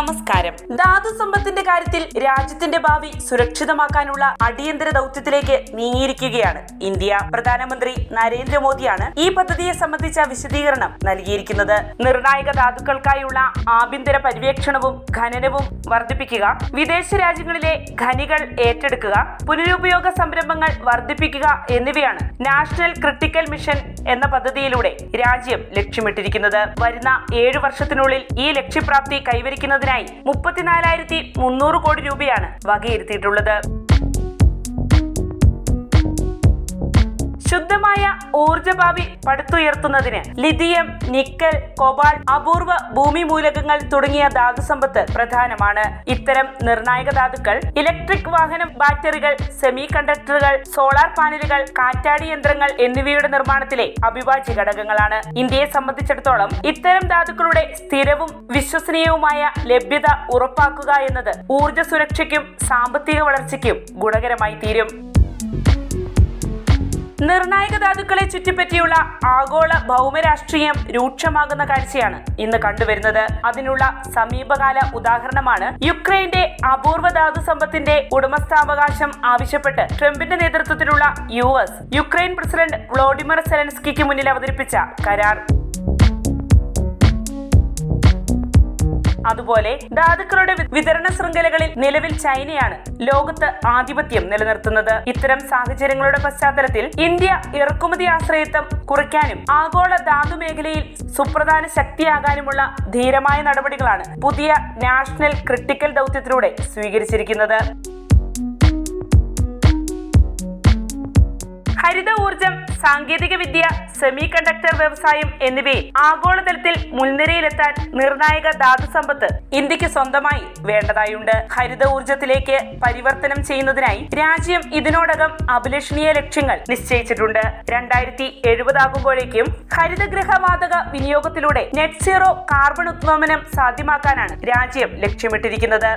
നമസ്കാരം. ധാതു സമ്പത്തിന്റെ കാര്യത്തിൽ രാജ്യത്തിന്റെ ഭാവി സുരക്ഷിതമാക്കാനുള്ള അടിയന്തര ദൗത്യത്തിലേക്ക് നീങ്ങിയിരിക്കുകയാണ് ഇന്ത്യ. പ്രധാനമന്ത്രി നരേന്ദ്രമോദിയാണ് ഈ പദ്ധതിയെ സംബന്ധിച്ച വിശദീകരണം നൽകിയിരിക്കുന്നത്. നിർണായക ധാതുക്കൾക്കായുള്ള ആഭ്യന്തര പര്യവേക്ഷണവും ഖനനവും വർദ്ധിപ്പിക്കുക വിദേശ രാജ്യങ്ങളിലെ ഖനികൾ ഏറ്റെടുക്കുക പുനരുപയോഗ സംരംഭങ്ങൾ വർദ്ധിപ്പിക്കുക എന്നിവയാണ് നാഷണൽ ക്രിട്ടിക്കൽ മിഷൻ എന്ന പദ്ധതിയിലൂടെ രാജ്യം ലക്ഷ്യമിട്ടിരിക്കുന്നത്. വരുന്ന ഏഴു വർഷത്തിനുള്ളിൽ ഈ ലക്ഷ്യപ്രാപ്തി കൈവരിക്കുന്നതിനായി മുപ്പത്തിനാലായിരത്തി മുന്നൂറ് കോടി രൂപയാണ് വകയിരുത്തിയിട്ടുള്ളത്. ശുദ്ധമായ ഊർജഭാവി പടുത്തുയർത്തുന്നതിന് ലിഥിയം നിക്കൽ കൊബാൾ അപൂർവ ഭൂമി മൂലകങ്ങൾ തുടങ്ങിയ ധാതുസമ്പത്ത് പ്രധാനമാണ്. ഇത്തരം നിർണായക ധാതുക്കൾ ഇലക്ട്രിക് വാഹനം ബാറ്ററികൾ സെമി കണ്ടക്ടറുകൾ സോളാർ പാനലുകൾ കാറ്റാടി യന്ത്രങ്ങൾ എന്നിവയുടെ നിർമ്മാണത്തിലെ അവിഭാജ്യ ഘടകങ്ങളാണ്. ഇന്ത്യയെ സംബന്ധിച്ചിടത്തോളം ഇത്തരം ധാതുക്കളുടെ സ്ഥിരവും വിശ്വസനീയവുമായ ലഭ്യത ഉറപ്പാക്കുക എന്നത് ഊർജ സുരക്ഷയ്ക്കും സാമ്പത്തിക വളർച്ചയ്ക്കും ഗുണകരമായി തീരും. നിർണായക ധാതുക്കളെ ചുറ്റിപ്പറ്റിയുള്ള ആഗോള ഭൗമരാഷ്ട്രീയം രൂക്ഷമാകുന്ന കാഴ്ചയാണ് ഇന്ന് കണ്ടുവരുന്നത്. അതിനുള്ള സമീപകാല ഉദാഹരണമാണ് യുക്രൈന്റെ അപൂർവ ധാതു സമ്പത്തിന്റെ ഉടമസ്ഥാവകാശം ആവശ്യപ്പെട്ട് ട്രംപിന്റെ നേതൃത്വത്തിലുള്ള U S. Ukraine president Volodymyr സെലൻസ്കിക്ക് മുന്നിൽ അവതരിപ്പിച്ച കരാർ. അതുപോലെ ധാതുക്കളുടെ വിതരണ ശൃംഖലകളിൽ നിലവിൽ ചൈനയാണ് ലോകത്ത് ആധിപത്യം നിലനിർത്തുന്നത്. ഇത്തരം സാഹചര്യങ്ങളുടെ പശ്ചാത്തലത്തിൽ ഇന്ത്യ ഇറക്കുമതി ആശ്രയത്വം കുറയ്ക്കാനും ആഗോള ധാതു മേഖലയിൽ സുപ്രധാന ശക്തിയാകാനുമുള്ള ധീരമായ നടപടികളാണ് പുതിയ നാഷണൽ ക്രിട്ടിക്കൽ ദൗത്യത്തിലൂടെ സ്വീകരിച്ചിരിക്കുന്നത്. ഹരിത ഊർജം സാങ്കേതിക വിദ്യ സെമി കണ്ടക്ടർ വ്യവസായം എന്നിവയിൽ ആഗോളതലത്തിൽ മുൻനിരയിലെത്താൻ നിർണായക ധാതു സമ്പത്ത് ഇന്ത്യയ്ക്ക് സ്വന്തമായി വേണ്ടതായുണ്ട്. ഹരിത ഊർജത്തിലേക്ക് പരിവർത്തനം ചെയ്യുന്നതിനായി രാജ്യം ഇതിനോടകം അഭിലഷണീയ ലക്ഷ്യങ്ങൾ നിശ്ചയിച്ചിട്ടുണ്ട്. രണ്ടായിരത്തി എഴുപതാകുമ്പോഴേക്കും ഹരിതഗൃഹവാതക വിനിയോഗത്തിലൂടെ നെറ്റ് സീറോ കാർബൺ ഉത്പാദനം സാധ്യമാക്കാനാണ് രാജ്യം ലക്ഷ്യമിട്ടിരിക്കുന്നത്.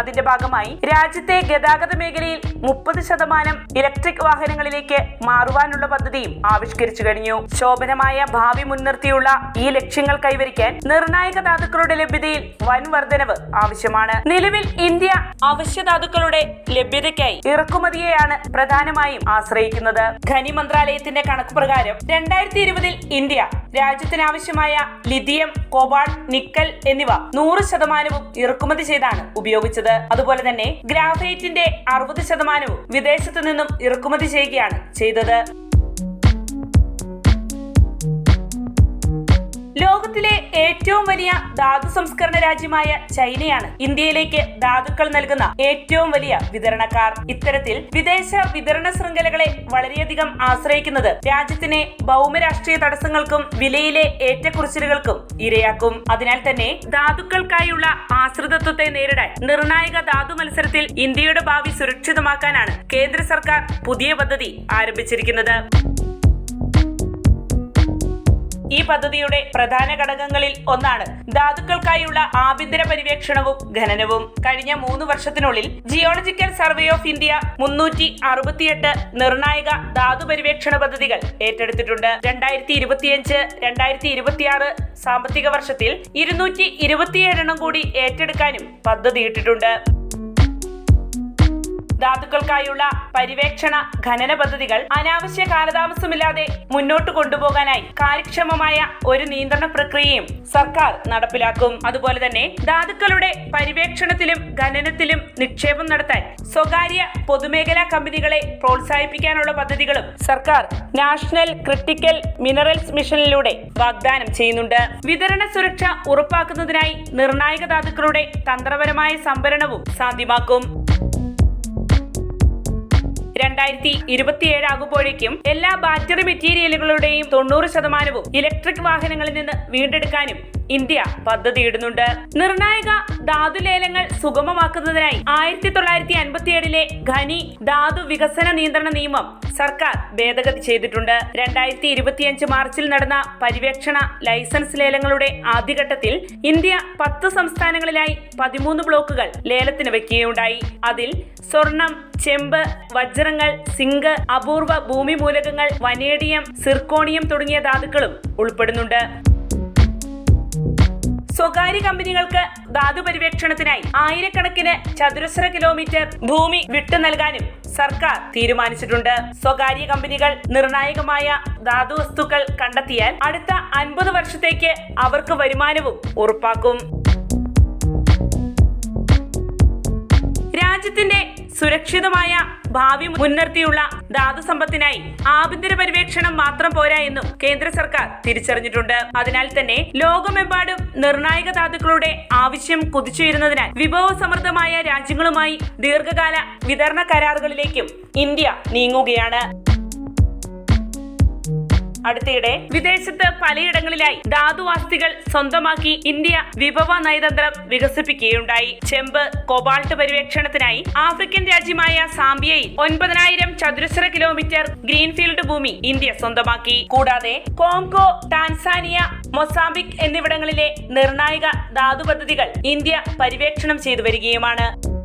അതിന്റെ ഭാഗമായി രാജ്യത്തെ ഗതാഗത മേഖലയിൽ മുപ്പത് ശതമാനം ഇലക്ട്രിക് വാഹനങ്ങളിലേക്ക് മാറുവാനുള്ള പദ്ധതിയും ആവിഷ്കരിച്ചു കഴിഞ്ഞു. ശോഭനമായ ഭാവി മുൻനിർത്തിയുള്ള ഈ ലക്ഷ്യങ്ങൾ കൈവരിക്കാൻ നിർണായക ധാതുക്കളുടെ ലഭ്യതയിൽ വൻ വർധനവ് ആവശ്യമാണ്. നിലവിൽ ഇന്ത്യ അവശ്യ ധാതുക്കളുടെ ലഭ്യതയ്ക്കായി ഇറക്കുമതിയെയാണ് പ്രധാനമായും ആശ്രയിക്കുന്നത്. ഖനി മന്ത്രാലയത്തിന്റെ കണക്ക് പ്രകാരം രണ്ടായിരത്തി ഇരുപതിൽ ഇന്ത്യ രാജ്യത്തിനാവശ്യമായ ലിഥിയം കോബാൾ നിക്കൽ എന്നിവ നൂറ് ശതമാനവും ഇറക്കുമതി ചെയ്താണ് ഉപയോഗിച്ചത്. അതുപോലെ തന്നെ ഗ്രാഫൈറ്റിന്റെ അറുപത് ശതമാനവും വിദേശത്തു നിന്നും ഇറക്കുമതി ചെയ്യുകയാണ് ചെയ്തത്. ലോകത്തിലെ ഏറ്റവും വലിയ ധാതു സംസ്കരണ രാജ്യമായ ചൈനയാണ് ഇന്ത്യയിലേക്ക് ധാതുക്കൾ നൽകുന്ന ഏറ്റവും വലിയ വിതരണക്കാർ. ഇത്തരത്തിൽ വിദേശ വിതരണ ശൃംഖലകളെ വളരെയധികം ആശ്രയിക്കുന്നത് രാജ്യത്തിനെ ഭൗമരാഷ്ട്രീയ തടസ്സങ്ങൾക്കും വിലയിലെ ഏറ്റക്കുറിച്ചിലുകൾക്കും ഇരയാക്കും. അതിനാൽ തന്നെ ധാതുക്കൾക്കായുള്ള ആശ്രിതത്വത്തെ നേരിടാൻ നിർണായക ധാതു മത്സരത്തിൽ ഇന്ത്യയുടെ ഭാവി സുരക്ഷിതമാക്കാനാണ് കേന്ദ്ര സർക്കാർ പുതിയ പദ്ധതി ആരംഭിച്ചിരിക്കുന്നത്. ഈ പദ്ധതിയുടെ പ്രധാന ഘടകങ്ങളിൽ ഒന്നാണ് ധാതുക്കൾക്കായുള്ള ആഭ്യന്തര പര്യവേക്ഷണവും ഖനനവും. കഴിഞ്ഞ മൂന്ന് വർഷത്തിനുള്ളിൽ ജിയോളജിക്കൽ സർവേ ഓഫ് ഇന്ത്യ മുന്നൂറ്റി അറുപത്തിയെട്ട് നിർണായക ധാതു പര്യവേക്ഷണ പദ്ധതികൾ ഏറ്റെടുത്തിട്ടുണ്ട്. രണ്ടായിരത്തി ഇരുപത്തിയഞ്ച് രണ്ടായിരത്തി ഇരുപത്തിയാറ് സാമ്പത്തിക വർഷത്തിൽ ഇരുന്നൂറ്റി ഇരുപത്തിയേഴെണ്ണം കൂടി ഏറ്റെടുക്കാനും പദ്ധതിയിട്ടിട്ടുണ്ട്. ധാതുക്കൾക്കായുള്ള പരിവേക്ഷണ ഖനന പദ്ധതികൾ അനാവശ്യ കാലതാമസമില്ലാതെ മുന്നോട്ട് കൊണ്ടുപോകാനായി കാര്യക്ഷമമായ ഒരു നിയന്ത്രണ പ്രക്രിയയും സർക്കാർ നടപ്പിലാക്കും. അതുപോലെ തന്നെ ധാതുക്കളുടെ പരിവേക്ഷണത്തിലും ഖനനത്തിലും നിക്ഷേപം നടത്താൻ സ്വകാര്യ പൊതുമേഖലാ കമ്പനികളെ പ്രോത്സാഹിപ്പിക്കാനുള്ള പദ്ധതികളും സർക്കാർ നാഷണൽ ക്രിട്ടിക്കൽ മിനറൽസ് മിഷനിലൂടെ വാഗ്ദാനം ചെയ്യുന്നുണ്ട്. വിതരണ സുരക്ഷ ഉറപ്പാക്കുന്നതിനായി നിർണായക ധാതുക്കളുടെ തന്ത്രപരമായ സംഭരണവും സാധ്യമാക്കും. രണ്ടായിരത്തി ഇരുപത്തിയേഴ് ആകുമ്പോഴേക്കും എല്ലാ ബാറ്ററി മെറ്റീരിയലുകളുടെയും തൊണ്ണൂറ് ശതമാനവും ഇലക്ട്രിക് വാഹനങ്ങളിൽ നിന്ന് വീണ്ടെടുക്കാനും ഇന്ത്യ പദ്ധതിയിടുന്നുണ്ട് നിർണായക ധാതു ലേലങ്ങൾ സുഗമമാക്കുന്നതിനായി ആയിരത്തി തൊള്ളായിരത്തി അൻപത്തിയേഴിലെ ഖനി ധാതു വികസന നിയന്ത്രണ നിയമം സർക്കാർ ഭേദഗതി ചെയ്തിട്ടുണ്ട്. രണ്ടായിരത്തി ഇരുപത്തിയഞ്ച് മാർച്ചിൽ നടന്ന പര്യവേക്ഷണ ലൈസൻസ് ലേലങ്ങളുടെ ആദ്യഘട്ടത്തിൽ ഇന്ത്യ പത്ത് സംസ്ഥാനങ്ങളിലായി പതിമൂന്ന് ബ്ലോക്കുകൾ ലേലത്തിന് വെക്കുകയുണ്ടായി. അതിൽ സ്വർണം ചെമ്പ് വജ്രങ്ങൾ സിങ്ക് അപൂർവ ഭൂമി മൂലകങ്ങൾ വനേഡിയം സിർക്കോണിയം തുടങ്ങിയ ധാതുക്കളും ഉൾപ്പെടുന്നുണ്ട്. സ്വകാര്യ കമ്പനികൾക്ക് ധാതു പര്യവേക്ഷണത്തിനായി ആയിരക്കണക്കിന് ചതുരശ്ര കിലോമീറ്റർ ഭൂമി വിട്ടു നൽകാനും സർക്കാർ തീരുമാനിച്ചിട്ടുണ്ട്. സ്വകാര്യ കമ്പനികൾ നിർണായകമായ ധാതു വസ്തുക്കൾ കണ്ടെത്തിയാൽ അടുത്ത അൻപത് വർഷത്തേക്ക് അവർക്ക് വരുമാനവും ഉറപ്പാക്കും. രാജ്യത്തിന്റെ സുരക്ഷിതമായ ഭാവി മുൻനിർത്തിയുള്ള ധാതു സമ്പത്തിനായി ആഭ്യന്തര പര്യവേക്ഷണം മാത്രം പോരാ എന്നും കേന്ദ്ര സർക്കാർ തിരിച്ചറിഞ്ഞിട്ടുണ്ട്. അതിനാൽ തന്നെ ലോകമെമ്പാടും നിർണായക ധാതുക്കളുടെ ആവശ്യം കുതിച്ചുയരുന്നതിനാൽ വിഭവസമൃദ്ധമായ രാജ്യങ്ങളുമായി ദീർഘകാല വിതരണ കരാറുകളിലേക്കും ഇന്ത്യ നീങ്ങുകയാണ്. അടുത്തിടെ വിദേശത്ത് പലയിടങ്ങളിലായി ധാതുവാസ്തികൾ സ്വന്തമാക്കി ഇന്ത്യ വിഭവ നയതന്ത്രം വികസിപ്പിക്കുകയുണ്ടായി. ചെമ്പ് കൊബാൾട്ട് പര്യവേക്ഷണത്തിനായി ആഫ്രിക്കൻ രാജ്യമായ സാംബിയയിൽ ഒൻപതിനായിരം ചതുരശ്ര കിലോമീറ്റർ ഗ്രീൻഫീൽഡ് ഭൂമി ഇന്ത്യ സ്വന്തമാക്കി. കൂടാതെ കോങ്കോ ടാൻസാനിയ മൊസാംബിക് എന്നിവിടങ്ങളിലെ നിർണായക ധാതു പദ്ധതികൾ ഇന്ത്യ പര്യവേക്ഷണം ചെയ്തു വരികയുമാണ്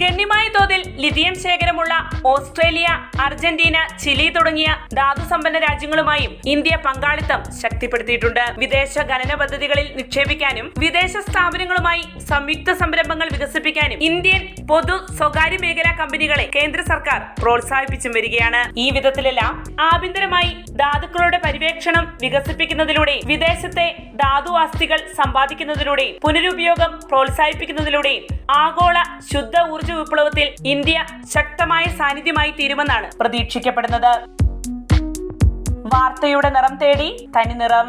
ഗണ്യമായ തോതിൽ ലിഥിയം ശേഖരമുള്ള ഓസ്ട്രേലിയ അർജന്റീന ചിലി തുടങ്ങിയ ധാതുസമ്പന്ന രാജ്യങ്ങളുമായും ഇന്ത്യ പങ്കാളിത്തം ശക്തിപ്പെടുത്തിയിട്ടുണ്ട്. വിദേശ ഖനന പദ്ധതികളിൽ നിക്ഷേപിക്കാനും വിദേശ സ്ഥാപനങ്ങളുമായി സംയുക്ത സംരംഭങ്ങൾ വികസിപ്പിക്കാനും ഇന്ത്യൻ പൊതു സ്വകാര്യ മേഖലാ കമ്പനികളെ കേന്ദ്ര സർക്കാർ പ്രോത്സാഹിപ്പിച്ചും വരികയാണ്. ഈ വിധത്തിലെല്ലാം ആഭ്യന്തരമായി ധാതുക്കളുടെ പര്യവേക്ഷണം വികസിപ്പിക്കുന്നതിലൂടെ വിദേശത്തെ ധാതു ആസ്തികൾ സമ്പാദിക്കുന്നതിലൂടെയും പുനരുപയോഗം പ്രോത്സാഹിപ്പിക്കുന്നതിലൂടെയും ആഗോള ശുദ്ധ ഊർജ വിപ്ലവത്തിൽ ഇന്ത്യ ശക്തമായ സാന്നിധ്യമായി തീരുമെന്നാണ് പ്രതീക്ഷിക്കപ്പെടുന്നത്. വാർത്തയുടെ നിറം തേടി തനി നിറം